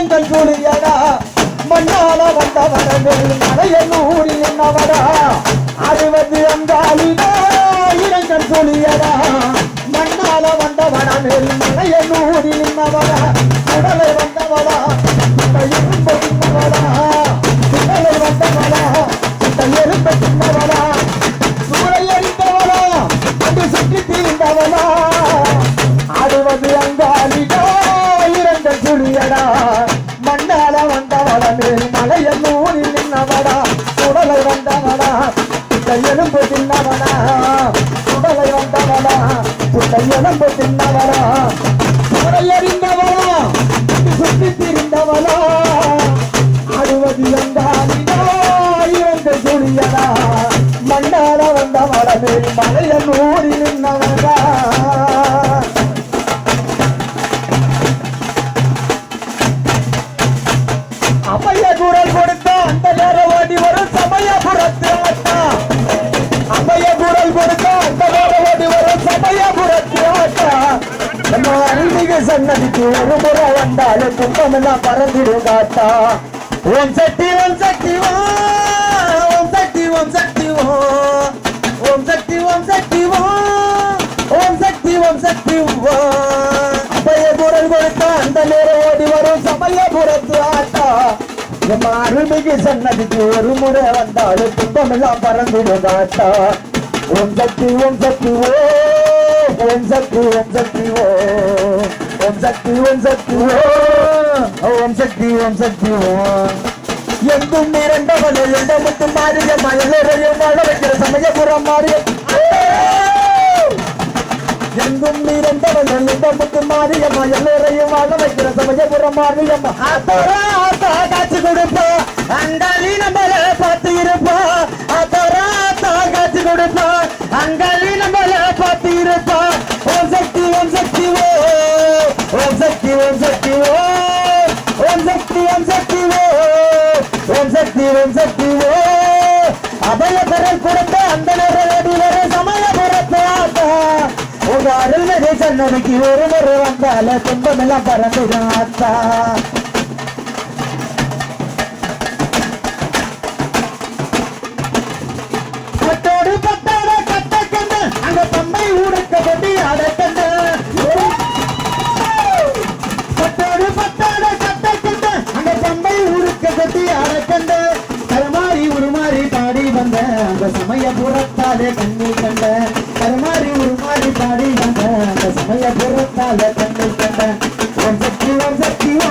எங்கள் துணியடா. மண்ணால வந்தவரங்கள் மலையன் ஊரில் நின்னவரா. அறுபது அங்காளிடா இரங்கல் துணியடா. மண்ணால வந்தவரங்கள் மலையன் ஊரில் நின்னவரா. உடலை வந்தவரா மலையடா சுழியடா மண்ணால வந்தவளமே மலைய நூலில் நின்னவடா உடலை வந்தவடா இந்த எலும்பு தின்னவனா உடலை வந்தவடா இந்த எலும்பு தின்னவடா சூளை சுற்றி தீர்ந்தவனா அறுபது அங்காளிடா இரண்டு மண்ணால வந்தவளமே மலைய ஊரில் நின்னவனா அம்மைய குரல் கொடுத்த அந்த நேரம் ஓடி வரும் சமயபுரத்து ஆட்டா. அம்மைய குரல் கொடுத்த அந்த நேரம் ஓடி வரும் சமயபுரத்து ஆட்டா. நம்ம அருள்மிகு சன்னதிக்கு ஒரு முறை வந்தாலும் துன்பம் எல்லாம் பறந்துடும் காட்டா ஓம் சக்தி ஓம் சக்தி ஓம் சக்தி ஓம் சக்தி ஓம் சக்தி ஓம் சக்தி ஓம் சக்தி ஓம் சக்தி ஓ அபய குரல் கொடுத்த அந்த நேரம் ஓடி வரும் சமயபுரத்து ஆட்டா அருள்மிகு சன்னதிக்கு ஒரு முறை வந்தாலும் துன்பமெல்லாம் பறந்துட மாட்டா ஓம் சக்தி ஓம் சக்தி ஓ ஓம் சக்தி ஓம் சக்தி ஓ. ஓம் சக்தி ஓம் சக்தி ஓ ஓம் சக்தி ஓம் சக்தி ஓ. எங்கும் நிரண்டவனே எந்த முத்து மாறிய மயிலையும் வாழ வைக்கிற சமயபுரம் மாறிய எங்கும் நிரந்தவன் எந்த முத்து மாறிய மயிலையும் வாழ வைக்கிற சமயபுரம் மாறிய ஆத்தோரா ஆத்தா காட்சி கொடுப்பா அங்காளி நம்மள பார்த்து இருப்பா ஆத்தோரா ஆத்தா காட்சி கொடுப்பா அங்காளி நம்மள பார்த்து இருப்பா ஓம் சக்தி ஓம் சக்தி ஓ ஓம் சக்தி ஓம் சக்தி ஓ ஓம் சக்தி ஓம் சக்தி ஓ ஓம் சக்தி ஓம் சக்தி ஓ அபய குரல் கொடுத்த அந்த நேரம் அருள்மதி சன்னதிக்கு ஒரு முறை வந்தால துன்பமெல்லாம் பறந்துடும் அத்தா பட்டோடு பட்டாட கட்ட கண்டு அங்க தம்மை ஊடுக்க கொட்டி அடக்கண்டு பட்டோடு பட்டாட கட்ட தம்மை ஊடுக்க கருமாறி உருமாறி பாடி வந்த அந்த சமயபுரத்தாலே கண்ணி கண்ட. கருமாறி உருமாறி